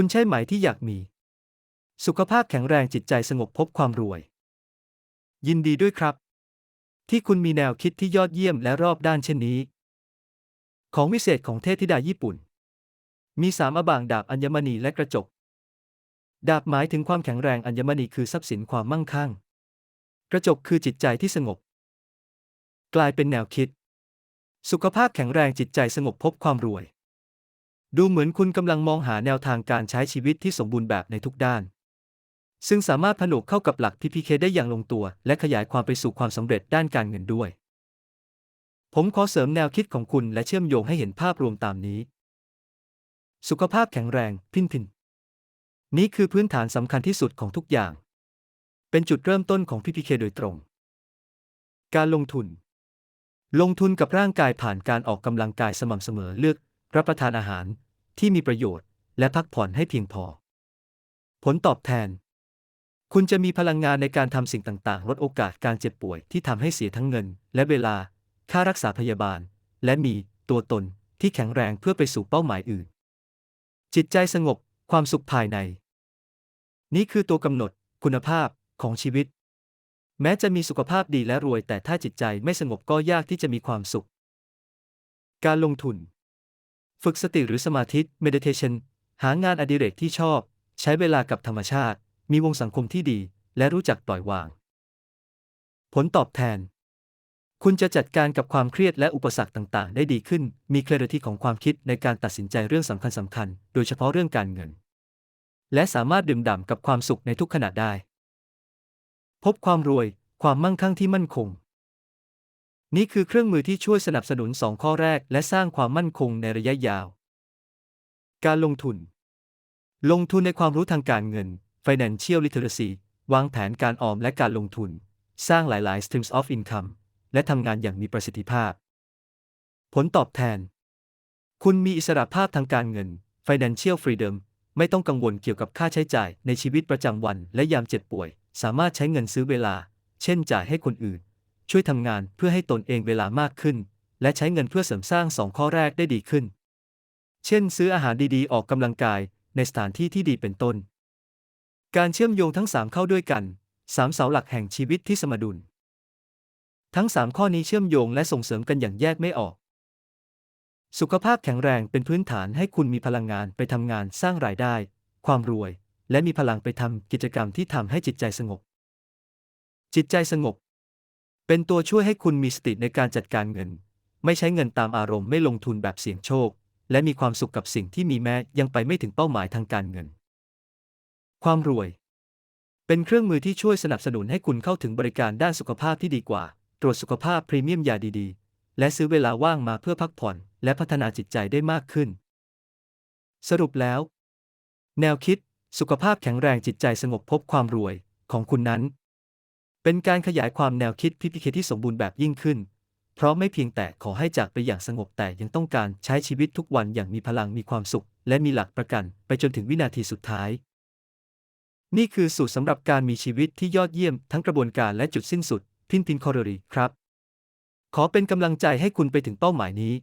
คุณใช่ไหมที่อยากมี สุขภาพแข็งแรงจิตใจสงบพบความรวย ยินดีด้วยครับ ที่คุณมีแนวคิดที่ยอดเยี่ยมและรอบด้านเช่นนี้ ของวิเศษของเทพธิดาญี่ปุ่น มีสามอบางดาบอัญมณีและกระจก ดาบหมายถึงความแข็งแรงอัญมณีคือทรัพย์สินความมั่งคั่ง กระจกคือจิตใจที่สงบ กลายเป็นแนวคิด สุขภาพแข็งแรงจิตใจสงบพบความรวย ดูเหมือนคุณกำลังมองหาแนวทางการใช้ชีวิตที่สมบูรณ์แบบในทุกด้าน ซึ่งสามารถผนวกเข้ากับหลัก PPK ได้อย่างลงตัว และขยายความไปสู่ความสำเร็จด้านการเงินด้วย ผมขอเสริมแนวคิดของคุณและเชื่อมโยงให้เห็นภาพรวมตามนี้ สุขภาพแข็งแรงพินพินนี่คือพื้นฐานสำคัญที่สุดของทุกอย่าง เป็นจุดเริ่มต้นของ PPK โดยตรง การลงทุนลงทุนกับร่างกายผ่านการออกกำลังกายสม่ำเสมอเลือก รับประทานอาหารที่มีประโยชน์ และพักผ่อนให้เพียงพอ ผลตอบแทน คุณจะมีพลังงานในการทำสิ่งต่างๆ ลดโอกาสการเจ็บป่วยที่ทำให้เสียทั้งเงิน และเวลา ค่ารักษาพยาบาล และมีตัวตนที่แข็งแรงเพื่อไปสู่เป้าหมายอื่น จิตใจสงบ ความสุขภายใน นี่คือตัวกำหนดคุณภาพของชีวิต แม้จะมีสุขภาพดีและรวย แต่ถ้าจิตใจไม่สงบก็ยากที่จะมีความสุข การลงทุน ฝึกสติหรือสมาธิ meditation หางานอดิเรกที่ชอบ ใช้เวลากับธรรมชาติ มีวงสังคมที่ดี และรู้จักปล่อยวาง ผลตอบแทน คุณจะจัดการกับความเครียดและอุปสรรคต่างๆ ได้ดีขึ้น มี clarity ของความคิดในการตัดสินใจเรื่องสำคัญสำคัญ โดยเฉพาะเรื่องการเงิน และสามารถดื่มด่ำกับความสุขในทุกขณะได้ พบความรวย ความมั่งคั่งที่มั่นคง นี่คือเครื่องมือที่ช่วยสนับสนุน 2 ข้อแรก และสร้างความมั่นคงในระยะยาว การลงทุน ลงทุนในความรู้ทางการเงิน financial literacy วางแผนการออมและการลงทุน สร้างหลาย ๆ streams of income และทำงานอย่างมีประสิทธิภาพ ผลตอบแทน คุณมีอิสระภาพทางการเงิน financial freedom ไม่ต้องกังวลเกี่ยวกับค่าใช้จ่ายในชีวิตประจำวัน และยามเจ็บป่วย สามารถใช้เงินซื้อเวลา เช่นจ่ายให้คนอื่น ช่วยทำงานเพื่อให้ตนเองเวลามากขึ้น และใช้เงินเพื่อเสริมสร้างสองข้อแรกได้ดีขึ้น เช่น ซื้ออาหารดีๆ ออกกำลังกายในสถานที่ที่ดีเป็นต้น การเชื่อมโยงทั้ง 3 เข้าด้วยกัน3เสาหลักแห่งชีวิตที่สมดุล ทั้ง 3 ข้อนี้เชื่อมโยงและส่งเสริมกันอย่างแยกไม่ออก สุขภาพแข็งแรงเป็นพื้นฐานให้คุณมีพลังงานไปทำงานสร้างรายได้ ความรวย และมีพลังไปทำกิจกรรมที่ทำให้จิตใจสงบ จิตใจสงบ เป็นตัวช่วยให้คุณมีสติในการจัดการเงิน ไม่ใช้เงินตามอารมณ์ไม่ลงทุนแบบเสี่ยงโชค และมีความสุขกับสิ่งที่มีแม้ยังไปไม่ถึงเป้าหมายทางการเงิน ความรวย เป็นเครื่องมือที่ช่วยสนับสนุนให้คุณเข้าถึงบริการด้านสุขภาพที่ดีกว่า ตรวจสุขภาพพรีเมียมยาดีๆ และซื้อเวลาว่างมาเพื่อพักผ่อน และพัฒนาจิตใจได้มากขึ้น สรุปแล้ว แนวคิด สุขภาพแข็งแรงจิตใจสงบพบความรวยของคุณนั้น เป็นการขยายความแนวคิดพิพิเคที่สมบูรณ์แบบยิ่งขึ้น เพราะไม่เพียงแต่ขอให้จากไปอย่างสงบแต่ยังต้องการใช้ชีวิตทุกวันอย่างมีพลังมีความสุข และมีหลักประกันไปจนถึงวินาทีสุดท้าย นี่คือสูตรสำหรับการมีชีวิตที่ยอดเยี่ยมทั้งกระบวนการและจุดสิ้นสุด พินพินคอร์รีครับ ขอเป็นกำลังใจให้คุณไปถึงเป้าหมายนี้